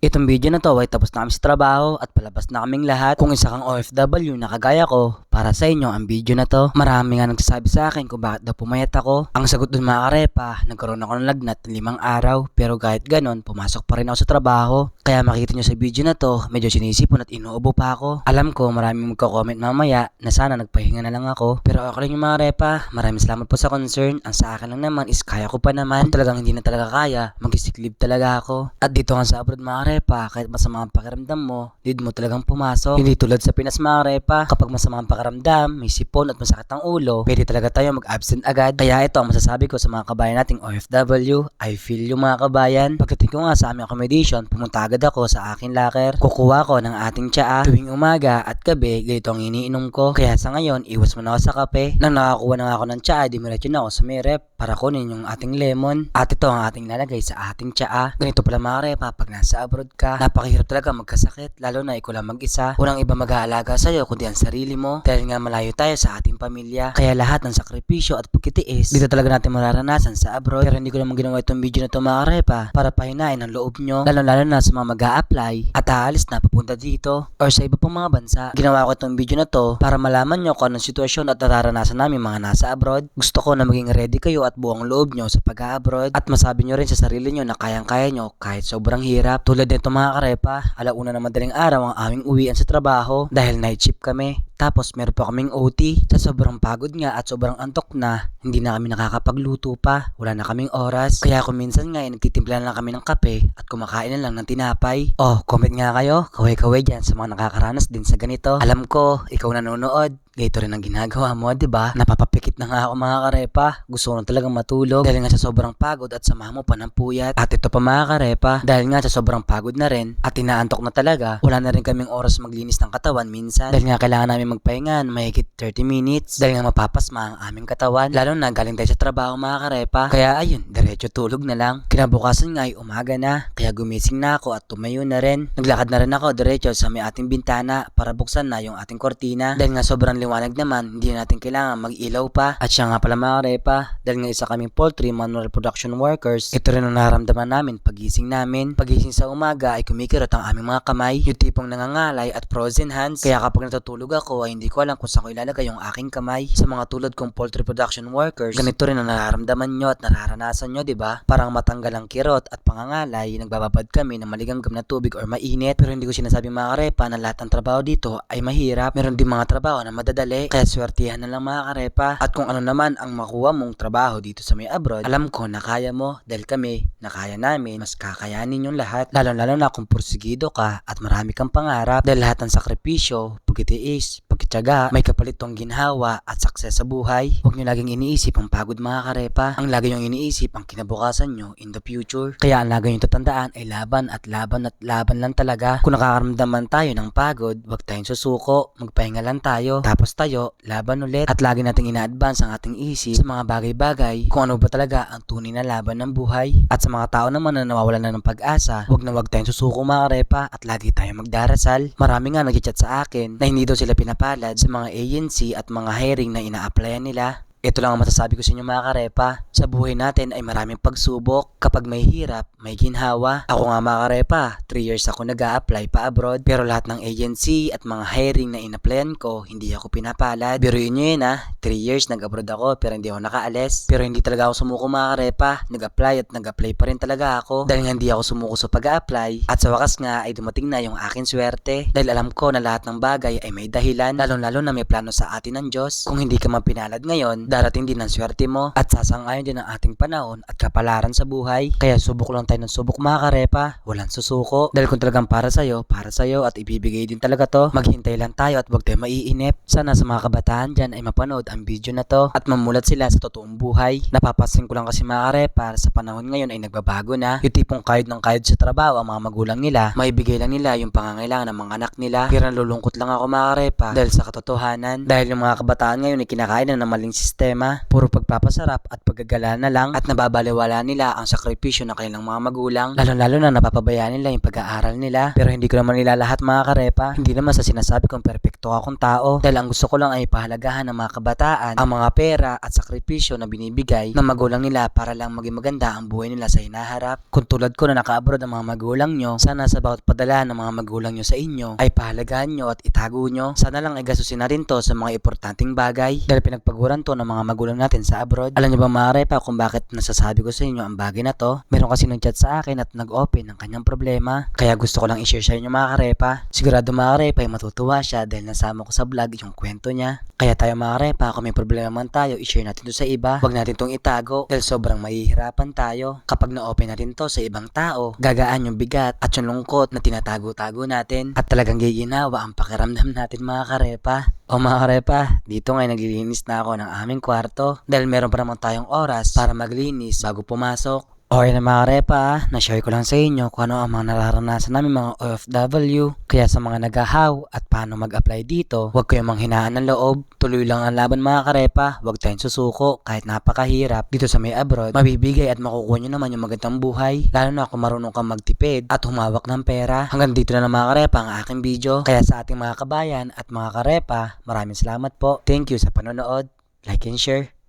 Itong video na to ay tapos na kami sa trabaho at palabas na kaming lahat. Kung isa kang OFW na kagaya ko, para sa inyo ang video na to. Marami nga nagsasabi sa akin kung bakit daw pumayat ako. Ang sagot dun mga karepa, nagkaroon ako ng lagnat ng limang araw pero kahit ganon, pumasok pa rin ako sa trabaho. Kaya makita nyo sa video na to, medyo sinisipon at inuubo pa ako. Alam ko maraming magko-comment mamaya na sana nagpahinga na lang ako. Pero ako rin yung mga repa, maraming salamat po sa concern. Ang sa akin lang naman is kaya ko pa naman. Kung talagang hindi na talaga kaya, mag-sick leave talaga ako. At dito nga sa abroad mga repa, kahit masama ang pakiramdam mo, need mo talagang pumasok. Hindi tulad sa Pinas mga repa, kapag masama ang pakiramdam, may sipon at masakit ang ulo, pwede talaga tayo mag-absent agad. Kaya ito ang masasabi ko sa mga kabayan nating OFW, I feel yung mga kabayan. Pagdating ko nga sa aming accommodation, pumunta agad ako sa aking locker. Kukuha ko ng ating tsaa tuwing umaga at gabi, ganito ang iniinom ko. Kaya sa ngayon, iwas muna ako sa kape. Nang nakakuha na ako ng tsaa, dimiretso na ako sa may rep para kunin yung ating lemon. At ito ang ating lalagay sa ating tsaa. Ganito pala mga repa, pag nasa abroad ka, napakahirap talaga magkasakit, lalo na ikaw lang mag-isa. Unang iba mag-aalaga sa'yo kundi ang sarili mo. Dahil nga malayo tayo sa ating pamilya. Kaya lahat ng sakripisyo at pagkitiis, dito talaga natin mararanasan sa abroad. Pero hindi ko naman ginawa itong video na ito mga para pahinain ang loob nyo. Lalo lalo na sa mga mag apply at aalis na papunta dito or sa iba pang mga bansa. Ginawa ko itong video na to para malaman nyo kung anong sitwasyon at nararanasan namin mga nasa abroad. Gusto ko na maging ready kayo at buong loob nyo sa pag-abroad at masabi nyo rin sa sarili nyo na kayang-kaya nyo kahit sobrang hirap. Tulad nito mga karepa, alauna na madaling araw ang aming uwian sa trabaho dahil night shift kami. Tapos meron pa kaming OT. Sa sobrang pagod nga at sobrang antok na, hindi na kami nakakapagluto pa. Wala na kaming oras. Kaya kung minsan nga, eh, nagtitimpla na lang kami ng kape at kumakain na lang ng tinapay. Oh, comment nga kayo. Kaway-kaway dyan sa mga nakakaranas din sa ganito. Alam ko, ikaw nanonood. Ganito rin ang ginagawa mo, di ba? Napapapikit na nga ako mga karepa. Gusto ko na talagang matulog dahil nga sa sobrang pagod at samahan mo pa ng puyat. At ito pa mga karepa, dahil nga sa sobrang pagod na rin at inaantok na talaga, wala na rin kaming oras maglinis ng katawan minsan. Dahil nga kailangan namin magpahinga ng mahigit 30 minutes dahil nga mapapasma ang aming katawan. Lalo na galing tayo sa trabaho mga karepa. Kaya ayun, diretso tulog na lang. Kinabukasan nga ay umaga na, kaya gumising na ako at tumayo na rin. Naglakad na rin ako diretso sa may ating bintana para buksan na yung ating kortina. Dahil nga sobrang liwanag naman, hindi natin kailangan mag-ilaw pa. At siya nga pala mga repa, dahil nga isa kaming poultry manual production workers, ito rin ang naramdaman namin pagising namin. Pagising sa umaga ay kumikirot ang aming mga kamay, yung tipong nangangalay at frozen hands. Kaya kapag natutulog ako ay hindi ko alam kung saan ko ilalagay yung aking kamay. Sa mga tulad kong poultry production workers, ganito rin ang nararamdaman nyo at nararanasan nyo, di ba? Parang matanggal ang kirot at pangangalay, nagbababad kami ng maligamgam na tubig or mainit. Pero hindi ko sinasabi mga karepa na lahat ng trabaho dito ay mahirap. Meron din mga trabaho na madadali. Kaya swertihan na lang mga karepa. At kung ano naman ang makuha mong trabaho dito sa may abroad, alam ko na kaya mo dahil kami na kaya namin, mas kakayanin yung lahat. Lalo lalo na kung pursigido ka at marami kang pangarap dahil lahat ng sakripisyo, pagkitiis, pagkityaga, may kapalit tong ginhawa at success sa buhay. Huwag nyo laging iniisip ang pagod mga karepa. Ang lagi nyo iniisip ang kinabukasan nyo in the future. Kaya ang lagi nyo tatandaan ay laban at laban at laban lang talaga. Kung nakakaramdaman tayo ng pagod, huwag tayong susuko, magpahinga lang tayo. Tapos tayo, laban ulit. At lagi nating ina-advance ang ating isip sa mga bagay-bagay kung ano ba talaga ang tunay na laban ng buhay. At sa mga tao naman na nawawalan na ng pag-asa, huwag na huwag tayong susuko mga karepa at lagi tayong magdarasal. Marami nga nag-chat sa akin na hindi daw sila pinapalad sa mga agency at mga hiring na ina-applyan nila. Ito lang ang masasabi ko sa inyo mga karepa. Sa buhay natin ay maraming pagsubok. Kapag may hirap, may ginhawa. Ako nga mga karepa, 3 years ako nag apply pa abroad. Pero lahat ng agency at mga hiring na in-applyan ko, hindi ako pinapalad. Pero yun yun ha, 3 years nag-abroad ako pero hindi ako nakaalis. Pero hindi talaga ako sumuko mga karepa. Nag-apply at nag-apply pa rin talaga ako. Dahil nga hindi ako sumuko sa pag-apply. At sa wakas nga ay dumating na yung akin swerte. Dahil alam ko na lahat ng bagay ay may dahilan. Lalo-lalo na may plano sa atin ng Diyos. Kung hindi ka man pinalad ngayon, darating din ang swerte mo at sasangayon din ang ating panahon at kapalaran sa buhay. Kaya subok lang tayo ng subok mga karepa, walang susuko. Dahil kung talagang para sa'yo, para sa'yo at ibibigay din talaga to, maghintay lang tayo at huwag tayo maiinip. Sana sa mga kabataan dyan ay mapanood ang video na to at mamulat sila sa totoong buhay. Napapasin ko lang kasi mga karepa sa panahon ngayon ay nagbabago na. Yung tipong kahit ng kahit sa trabaho ang mga magulang nila, maibigay lang nila yung pangangailangan ng mga anak nila. Pero nalulungkot lang ako mga karepa dahil sa katotohanan. Dahil yung mga kabataan ngayon ay kinakain na ng maling sistema sistema. Puro pagpapasarap at paggagala na lang at nababaliwala nila ang sakripisyo ng kanilang mga magulang. Lalo-lalo na napapabayaan nila yung pag-aaral nila. Pero hindi ko naman nila lahat mga karepa. Hindi naman sa sinasabi kong perpekto akong tao. Dahil ang gusto ko lang ay pahalagahan ng mga kabataan ang mga pera at sakripisyo na binibigay ng magulang nila para lang maging maganda ang buhay nila sa hinaharap. Kung tulad ko na naka-abroad ang mga magulang nyo, sana sa bawat padala ng mga magulang nyo sa inyo ay pahalagahan nyo at itago nyo. Sana lang ay gasusin na rin to sa mga importanteng bagay dahil pinagpaguran to ng mga magulang natin sa abroad. Alam nyo ba mga repa kung bakit nasasabi ko sa inyo ang bagay na to? Meron kasi nag-chat sa akin at nag-open ng kanyang problema. Kaya gusto ko lang i-share sa inyo mga karepa. Sigurado mga karepa ay matutuwa siya dahil nasama ko sa vlog yung kwento niya. Kaya tayo mga karepa kung may problema man tayo, i-share natin to sa iba. Huwag natin tong itago dahil sobrang mahihirapan tayo. Kapag na-open natin to sa ibang tao, gagaan yung bigat at yung lungkot na tinatago-tago natin at talagang giginawa ang pakiramdam natin mga karepa. O mga karepa, dito ngayon naglilinis na ako ng aming kwarto dahil meron pa naman tayong oras para maglinis bago pumasok. Okay na mga repa, na-share ko lang sa inyo kung ano ang mga nararanasan namin mga OFW. Kaya sa mga naghahaw at paano mag-apply dito, huwag kayong manghinaan ng loob. Tuloy lang ang laban mga karepa, huwag tayong susuko kahit napakahirap. Dito sa may abroad, mabibigay at makukuha nyo naman yung magandang buhay. Lalo na kung marunong kang magtipid at humawak ng pera. Hanggang dito na lang mga karepa ang aking video. Kaya sa ating mga kabayan at mga karepa, maraming salamat po. Thank you sa panonood. Like and share.